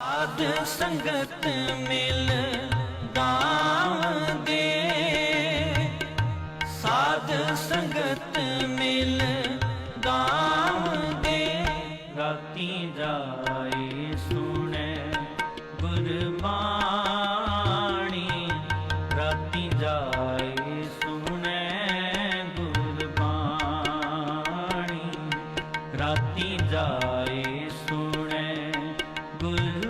ਸਾਧ ਸੰਗਤ ਮਿਲ ਗਾਵ ਦੇ। ਸਾਧ ਸੰਗਤ ਮਿਲ ਗਾਵ ਦੇ। ਰਾਤੀ ਜਾਏ ਸੁਣੇ ਗੁਰਬਾਣੀ। ਰਾਤੀ ਜਾਏ ਸੁਣੇ ਗੁਰਬਾਣੀ। ਰਾਤੀ ਜਾਏ ਸੁਣੇ ਗੁਰਬਾਣੀ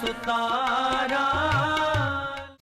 ਸੁਤਾਰਾ